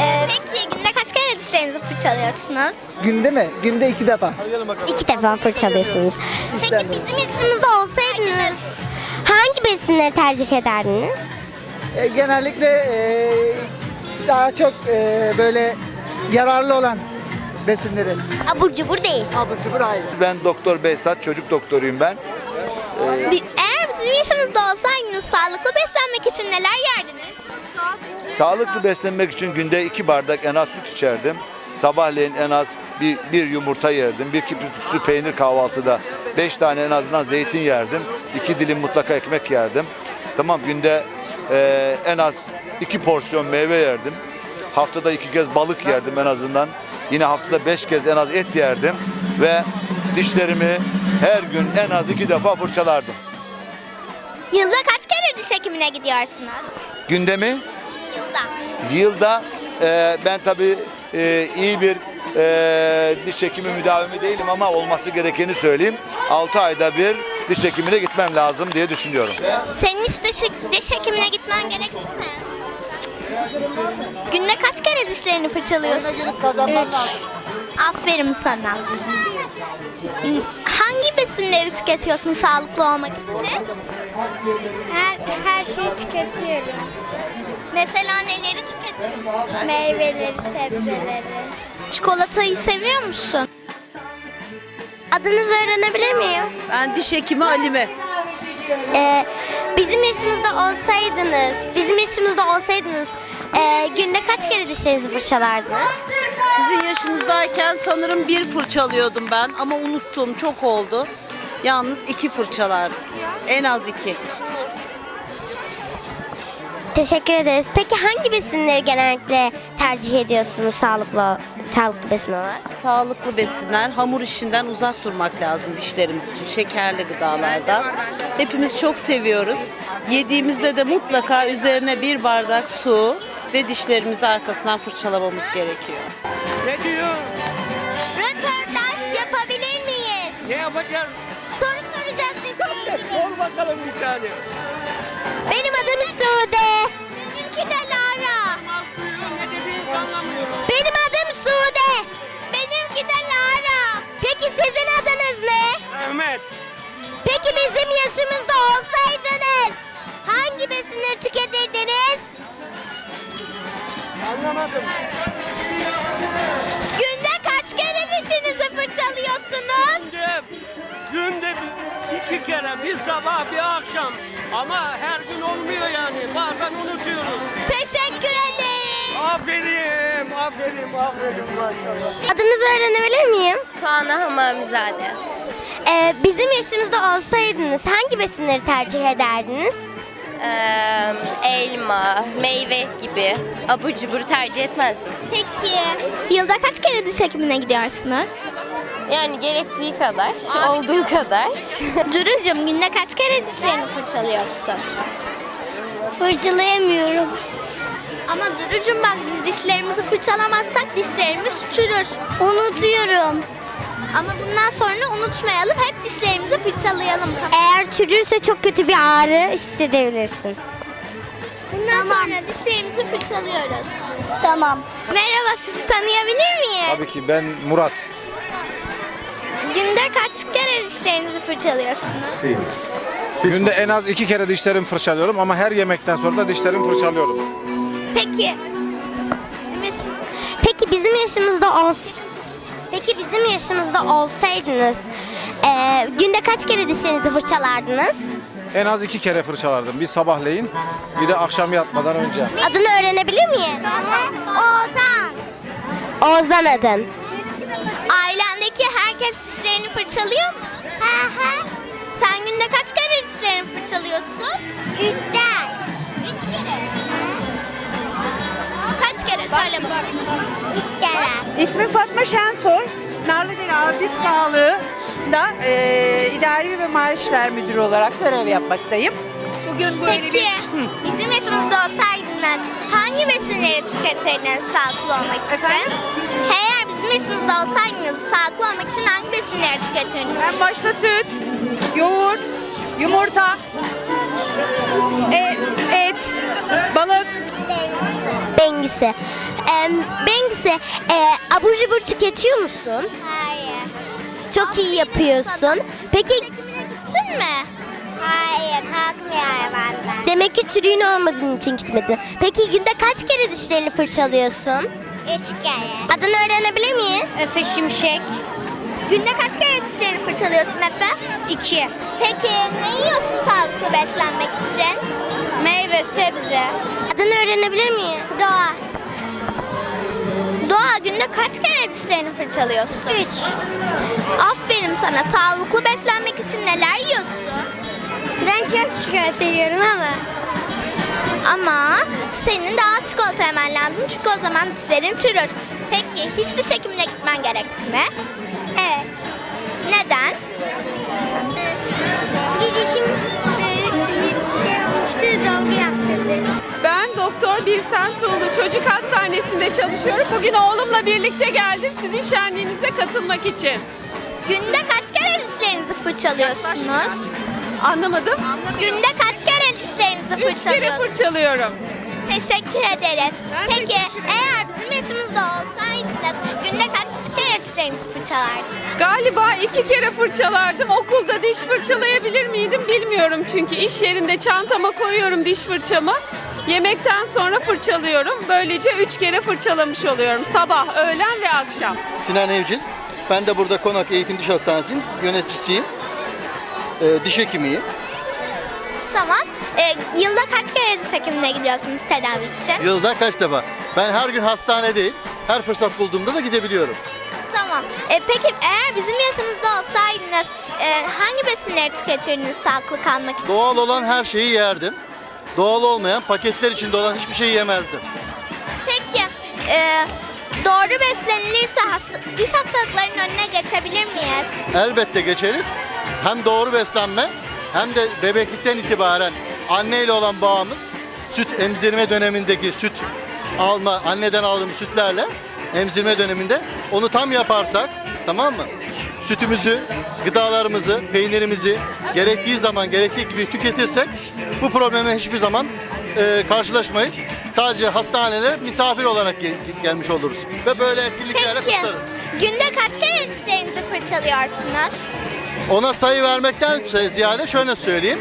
Ee, Peki günde kaç kere dişlerinizi fırçalıyorsunuz? Günde mi? Günde iki defa. İki defa fırçalıyorsunuz. Peki İşten bizim yaşımızda olsaydınız hangi besinleri tercih ederdiniz? E, genellikle e, daha çok e, böyle yararlı olan besinleri. Abur cubur değil. Abur cubur ayrı. Ben Doktor Behzat, çocuk doktoruyum ben. Bi- Eğer bizim yaşımızda olsaydınız sağlıklı beslenmek için neler yerdiniz? Sağlıklı beslenmek için günde iki bardak en az süt içerdim. Sabahleyin en az bir, bir yumurta yerdim. Bir su peynir kahvaltıda. Beş tane en azından zeytin yerdim. iki dilim mutlaka ekmek yerdim. Tamam günde e, en az iki porsiyon meyve yerdim. Haftada iki kez balık yerdim en azından. Yine haftada beş kez en az et yerdim. Ve dişlerimi her gün en az iki defa fırçalardım. Yılda kaç kere diş hekimine gidiyorsunuz? Gündemi Yılda. Yılda e, ben tabii e, iyi bir e, diş hekimi müdavimi değilim ama olması gerekeni söyleyeyim. 6 ayda bir diş hekimine gitmem lazım diye düşünüyorum. Senin hiç diş, diş hekimine gitmen gerekti mi? Günde kaç kere dişlerini fırçalıyorsun? lazım. Aferin sana. Hangi besinleri tüketiyorsun sağlıklı olmak için? Her, her şeyi tüketiyorum. Mesela neleri tüketiyorsun? Meyveleri, sebzeleri. Çikolatayı seviyor musun? Adınızı öğrenebilir miyim? Ben diş hekimi Alime. Ee, bizim yaşımızda olsaydınız, bizim yaşımızda olsaydınız ee, günde kaç kere dişlerinizi fırçalardınız? Sizin yaşınızdayken sanırım bir fırçalıyordum ben ama unuttum çok oldu. Yalnız iki fırçalardım. En az iki. Teşekkür ederiz. Peki hangi besinleri genellikle tercih ediyorsunuz sağlıklı sağlıklı besin olarak? Sağlıklı besinler, hamur işinden uzak durmak lazım dişlerimiz için. Şekerli gıdalardan. Hepimiz çok seviyoruz. Yediğimizde de mutlaka üzerine bir bardak su ve dişlerimizi arkasından fırçalamamız gerekiyor. Ne diyor? Röportaj yapabilir miyiz? Ne yapacağız? Soru soracağız dişle ilgili. Sor bakalım bir tane. Benim adım Sude. Benimki de Lara. Az duyuyor ne dediğini anlamıyorum. Benim adım Sude. Benimki de Lara. Peki sizin adınız ne? Ahmet. Peki bizim yaşımızda olsaydınız hangi besinleri tüketirdiniz? Anlamadım. Bir sabah bir akşam. Ama her gün olmuyor yani. Bazen unutuyoruz. Teşekkür ederim. Aferin, aferin, aferin maşallah. Adınızı öğrenebilir miyim? Tuana Hamamizade. Ee, bizim yaşımızda olsaydınız hangi besinleri tercih ederdiniz? Ee, elma, meyve gibi abur cubur tercih etmezdim. Peki yılda kaç kere diş hekimine gidiyorsunuz? Yani gerektiği kadar, olduğu kadar. Durucum günde kaç kere dişlerini fırçalıyorsun? Fırçalayamıyorum. Ama Durucum bak biz dişlerimizi fırçalamazsak dişlerimiz çürür. Unutuyorum. Ama bundan sonra unutmayalım hep dişlerimizi fırçalayalım. Eğer çürürse çok kötü bir ağrı hissedebilirsin. Bundan sonra dişlerimizi fırçalıyoruz. Tamam. Merhaba sizi tanıyabilir miyim? Tabii ki ben Murat. Günde kaç kere dişlerinizi fırçalıyorsunuz? Günde en az iki kere dişlerimi fırçalıyorum ama her yemekten sonra da dişlerimi fırçalıyorum. Peki. Bizim yaşımızda. Peki bizim yaşımızda ols. Peki bizim yaşımızda olsaydınız eee, günde kaç kere dişlerinizi fırçalardınız? En az iki kere fırçalardım. Bir sabahleyin bir de akşam yatmadan önce. Adını öğrenebilir miyiz? Oğuzhan. Oğuzhan adın. Ailendeki herkes dişlerini fırçalıyor mu? Hı hı. Sen günde kaç kere dişlerini fırçalıyorsun? Üçten. Üç kere? Kaç kere söyle bakalım. Üç kere. İsmim Fatma Şensoy. Narlıdere Artist Sağlığı'nda e, idari ve maaşlar müdürü olarak görev yapmaktayım. Bugün böyle Peki, bir... Hı. bizim yaşımızda olsaydınız hangi besinleri tüketirdiniz sağlıklı olmak için? Efendim? Hey, 60'ımızda olsaydınız sağlıklı olmak için hangi besinleri tüketirdiniz? Ben başta süt, yoğurt, yumurta, et, et balık. Bengisi. Ee, Bengisi, e, abur cubur tüketiyor musun? Hayır. Çok iyi yapıyorsun. Peki Çekimine gittin mi? Hayır, kalkmıyor benden. demek ki çürüğün olmadığın için gitmedin. Peki günde kaç kere dişlerini fırçalıyorsun? Üç kere. Adını öğrenebilir miyiz? Efe Şimşek. Günde kaç kere dişlerini fırçalıyorsun Efe? İki. Peki ne yiyorsun sağlıklı beslenmek için? Meyve, sebze. Adını öğrenebilir miyiz? Doğa. Doğa günde kaç kere dişlerini fırçalıyorsun? Üç. Aferin sana. Sağlıklı beslenmek için neler yiyorsun? Ben çok çikolata yiyorum ama. Ama senin daha az çikolata yemen lazım çünkü o zaman dişlerin çürür. Peki hiç diş hekimine gitmen gerekti mi? Evet. Neden? Bir dişim şey olmuştu, dolgu yaptırdı. Ben Doktor Birsen Tuğlu Çocuk Hastanesi'nde çalışıyorum. Bugün oğlumla birlikte geldim sizin şenliğinize katılmak için. Günde kaç kere dişlerinizi fırçalıyorsunuz? Anlamadım. Günde kaç kere dişlerinizi Üç kere fırçalıyorsunuz? fırçalıyorum. Teşekkür ederiz. Ben Peki teşekkür ederim. eğer bizim yaşımızda olsaydınız günde kaç kere dişlerinizi fırçalardınız? Galiba iki kere fırçalardım. Okulda diş fırçalayabilir miydim bilmiyorum. Çünkü iş yerinde çantama koyuyorum diş fırçamı. Yemekten sonra fırçalıyorum. Böylece üç kere fırçalamış oluyorum. Sabah, öğlen ve akşam. Sinan Evcil. Ben de burada Konak Eğitim Diş Hastanesi'nin yöneticisiyim. Ee, diş hekimiyim. Tamam. Ee, yılda kaç kere diş hekimine gidiyorsunuz tedavi için? Yılda kaç defa? Ben her gün hastane değil, her fırsat bulduğumda da gidebiliyorum. Tamam. Ee, peki eğer bizim yaşımızda olsaydınız e, hangi besinleri tüketirdiniz sağlıklı kalmak için? Doğal olan her şeyi yerdim. Doğal olmayan, paketler içinde olan hiçbir şeyi yemezdim. Peki e, doğru beslenilirse hasta- diş hastalıklarının önüne geçebilir miyiz? Elbette geçeriz. Hem doğru beslenme hem de bebeklikten itibaren anneyle olan bağımız süt emzirme dönemindeki süt alma anneden aldığımız sütlerle emzirme döneminde onu tam yaparsak tamam mı? Sütümüzü, gıdalarımızı, peynirimizi gerektiği zaman gerektiği gibi tüketirsek bu probleme hiçbir zaman e, karşılaşmayız. Sadece hastanelere misafir olarak gel- gelmiş oluruz. Ve böyle etkinliklerle Peki kutlarız. günde kaç kere dişlerinizi fırçalıyorsunuz? Ona sayı vermekten ziyade şöyle söyleyeyim.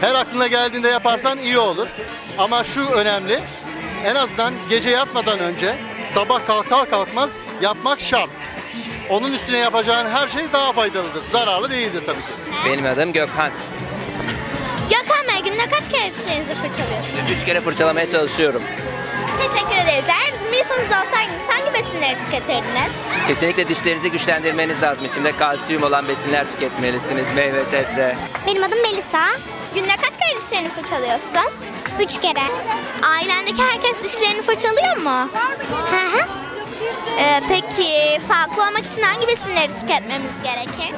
Her aklına geldiğinde yaparsan iyi olur. Ama şu önemli. En azından gece yatmadan önce sabah kalkar kalkmaz yapmak şart. Onun üstüne yapacağın her şey daha faydalıdır. Zararlı değildir tabii ki. Benim adım Gökhan. Gökhan Bey günde kaç kere dişlerinizi fırçalıyorsunuz? Üç kere fırçalamaya çalışıyorum. Teşekkür ederiz. Bizim yaşımızda olsaydınız hangi besinleri tüketirdiniz? Kesinlikle dişlerinizi güçlendirmeniz lazım. İçinde kalsiyum olan besinler tüketmelisiniz. Meyve, sebze. Benim adım Melisa. Günde kaç kere dişlerini fırçalıyorsun? Üç kere. Ailendeki herkes dişlerini fırçalıyor mu? Hı hı. Ee, peki sağlıklı olmak için hangi besinleri tüketmemiz gerekir?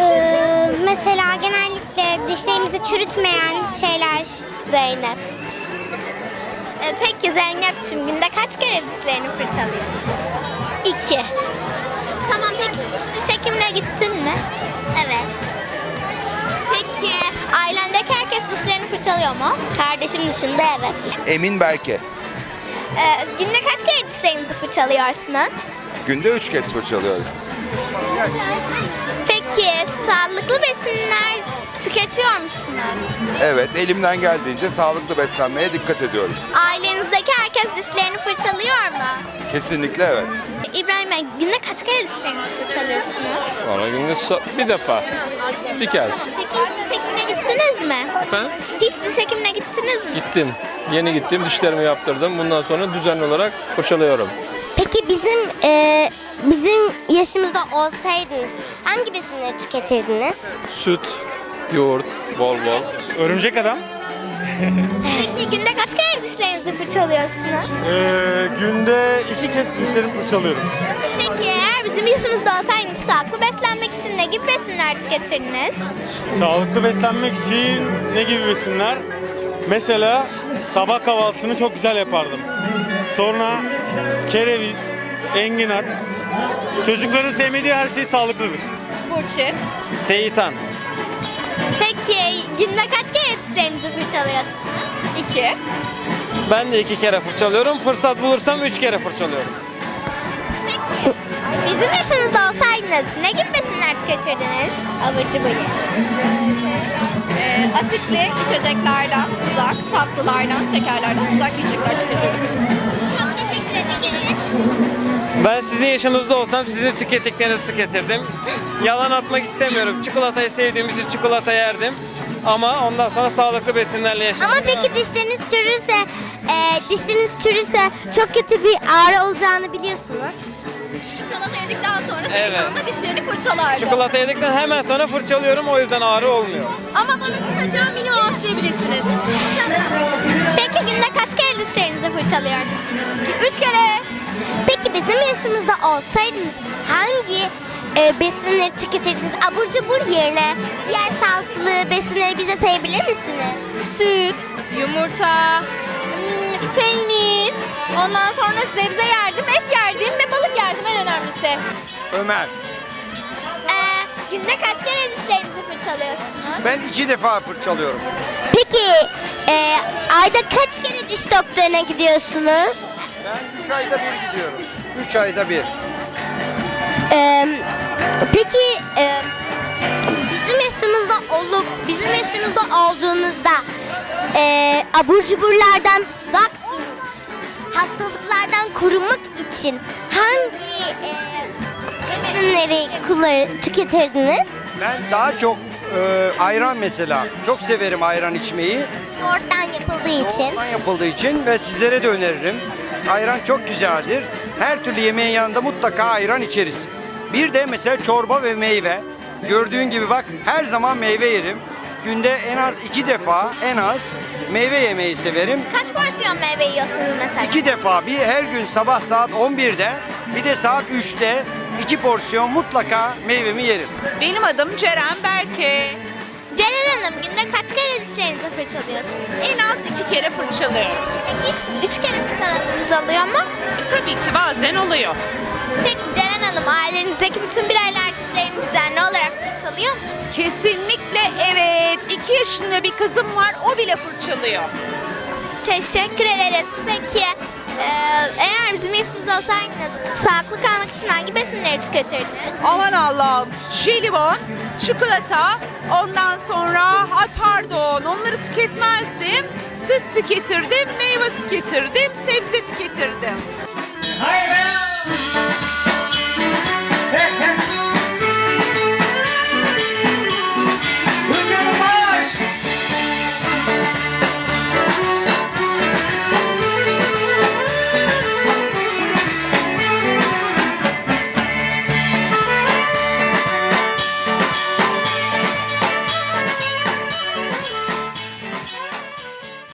Ee, mesela genellikle dişlerimizi çürütmeyen şeyler. Zeynep. Ee, peki Zeynep'ciğim günde kaç kere dişlerini fırçalıyorsun? İki. Tamam peki hiç diş hekimine gittin mi? Evet. Peki ailendeki herkes dişlerini fırçalıyor mu? Kardeşim dışında evet. Emin Berke. Ee, günde kaç kere dişlerinizi fırçalıyorsunuz? Günde üç kez fırçalıyorum. Peki sağlıklı besinler tüketiyor musunuz? Evet, elimden geldiğince sağlıklı beslenmeye dikkat ediyorum. Ailenizdeki herkes dişlerini fırçalıyor mu? Kesinlikle evet. İbrahim Bey günde kaç kere dişlerinizi fırçalıyorsunuz? Sonra günde bir defa. Bir kez. Peki hiç diş hekimine gittiniz mi? Efendim? Hiç diş hekimine gittiniz mi? Gittim. Yeni gittim. Dişlerimi yaptırdım. Bundan sonra düzenli olarak fırçalıyorum. Peki bizim e, bizim yaşımızda olsaydınız hangi besinleri tüketirdiniz? Süt, yoğurt, bol bol. Örümcek adam. Peki günde kaç kere dişlerinizi fırçalıyorsunuz? Ee, günde iki kez dişlerimi fırçalıyorum. Peki eğer bizim yaşımızda olsaydınız sağlıklı beslenmek için ne gibi besinler tüketirdiniz? Sağlıklı beslenmek için ne gibi besinler? Mesela sabah kahvaltısını çok güzel yapardım. Sonra kereviz, enginar. Çocukların sevmediği her şey sağlıklıdır. Burçin. Seyitan. Peki günde kaç kere dişlerinizi fırçalıyorsunuz? İki. Ben de iki kere fırçalıyorum. Fırsat bulursam üç kere fırçalıyorum. Peki bizim yaşınızda olsaydınız ne gibi besinler tüketirdiniz? Abur cubur. Ee, asitli içeceklerden uzak, tatlılardan, şekerlerden uzak yiyecekler tüketiyorum. Ben sizin yaşınızda olsam sizin tükettiklerinizi tüketirdim. Yalan atmak istemiyorum. Çikolatayı sevdiğim için çikolata yerdim. Ama ondan sonra sağlıklı besinlerle yaşadım. Ama peki dişleriniz çürürse, e, dişleriniz çürürse çok kötü bir ağrı olacağını biliyorsunuz. Çikolata yedikten sonra Evet. Seyithan'da dişlerini fırçalardı. Çikolata yedikten hemen sonra fırçalıyorum o yüzden ağrı olmuyor. Ama bana kısaca mini oğuz diyebilirsiniz. Peki günde kaç kere dişlerinizi fırçalıyorsunuz? Üç kere. Peki bizim yaşımızda olsaydınız hangi e, besinleri tüketirdiniz? Abur cubur yerine diğer sağlıklı besinleri bize sayabilir misiniz? Süt, yumurta, hmm, peynir, ondan sonra sebze yerdim, et yerdim ve balık yerdim en önemlisi. Ömer. Ee, günde kaç kere dişlerinizi fırçalıyorsunuz? Ben iki defa fırçalıyorum. Peki e, ayda kaç kere diş doktoruna gidiyorsunuz? Ben üç ayda bir gidiyorum. Üç ayda bir. E, peki e, bizim yaşımızda olup bizim yaşımızda olduğunuzda e, abur cuburlardan uzak. Hastalıklardan korunmak için hangi e, besinleri kullan- tüketirdiniz? Ben daha çok e, ayran mesela. Çok severim ayran içmeyi. Yoğurttan yapıldığı için. Yoğurttan yapıldığı için ve sizlere de öneririm. Ayran çok güzeldir. Her türlü yemeğin yanında mutlaka ayran içeriz. Bir de mesela çorba ve meyve. Gördüğün gibi bak her zaman meyve yerim. Günde en az iki defa en az meyve yemeyi severim. Kaç porsiyon meyve yiyorsunuz mesela? İki defa bir her gün sabah saat 11'de bir de saat 3'te iki porsiyon mutlaka meyvemi yerim. Benim adım Ceren Berke. Ceren Hanım günde kaç kere dişlerinizi fırçalıyorsunuz? En az iki kere fırçalıyorum. Peki hiç üç kere fırçaladığınız oluyor mu? Tabii ki bazen oluyor. Peki Ceren Hanım ailenizdeki bütün bireyler dişlerini düzenli olarak fırçalıyor mu? Kesinlikle evet. İki yaşında bir kızım var o bile fırçalıyor. Teşekkür ederiz. Peki e, eğer bizim yaşımızda olsaydınız sağlıklı kalmak için hangi besinleri tüketirdiniz? Aman Allah'ım. Jelibon, çikolata, ondan sonra ay pardon onları tüketmezdim. Süt tüketirdim, meyve tüketirdim, sebze tüketirdim.